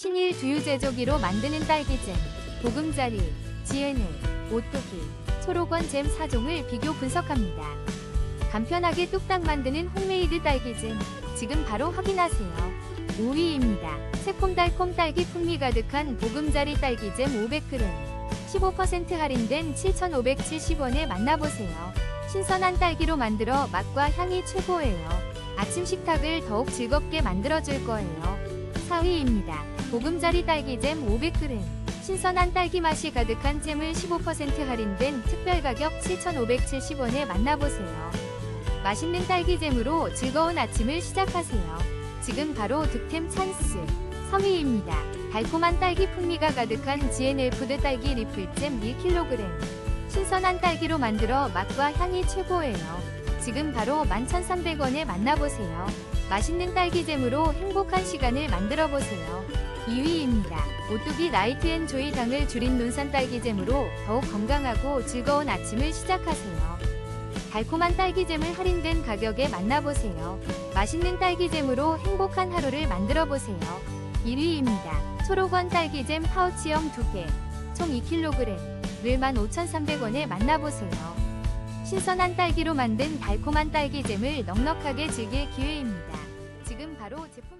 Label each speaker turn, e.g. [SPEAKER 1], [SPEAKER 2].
[SPEAKER 1] 신일 두유 제조기로 만드는 딸기잼, 보금자리, 지혜는, 오뚜기, 초록원 잼 4종을 비교 분석합니다. 간편하게 뚝딱 만드는 홈메이드 딸기잼, 지금 바로 확인하세요. 5위입니다. 새콤달콤 딸기 풍미 가득한 보금자리 딸기잼 500g. 15% 할인된 7,570원에 만나보세요. 신선한 딸기로 만들어 맛과 향이 최고예요. 아침 식탁을 더욱 즐겁게 만들어줄 거예요. 4위입니다. 보금자리 딸기잼 500g. 신선한 딸기 맛이 가득한 잼을 15% 할인된 특별 가격 7,570원에 만나보세요. 맛있는 딸기잼으로 즐거운 아침을 시작하세요. 지금 바로 득템 찬스. 3위입니다. 달콤한 딸기 풍미가 가득한 GNF드 딸기 리플잼 1kg. 신선한 딸기로 만들어 맛과 향이 최고예요. 지금 바로 11,300원에 만나보세요. 맛있는 딸기잼으로 행복한 시간을 만들어 보세요. 2위입니다. 오뚜기 라이트 앤 조이 당을 줄인 논산 딸기잼으로 더욱 건강하고 즐거운 아침을 시작하세요. 달콤한 딸기잼을 할인된 가격에 만나보세요. 맛있는 딸기잼으로 행복한 하루를 만들어 보세요. 1위입니다. 초록원 딸기잼 파우치형 2개, 총 2kg을 15,300원에 만나보세요. 신선한 딸기로 만든 달콤한 딸기잼을 넉넉하게 즐길 기회입니다. 지금 바로 제품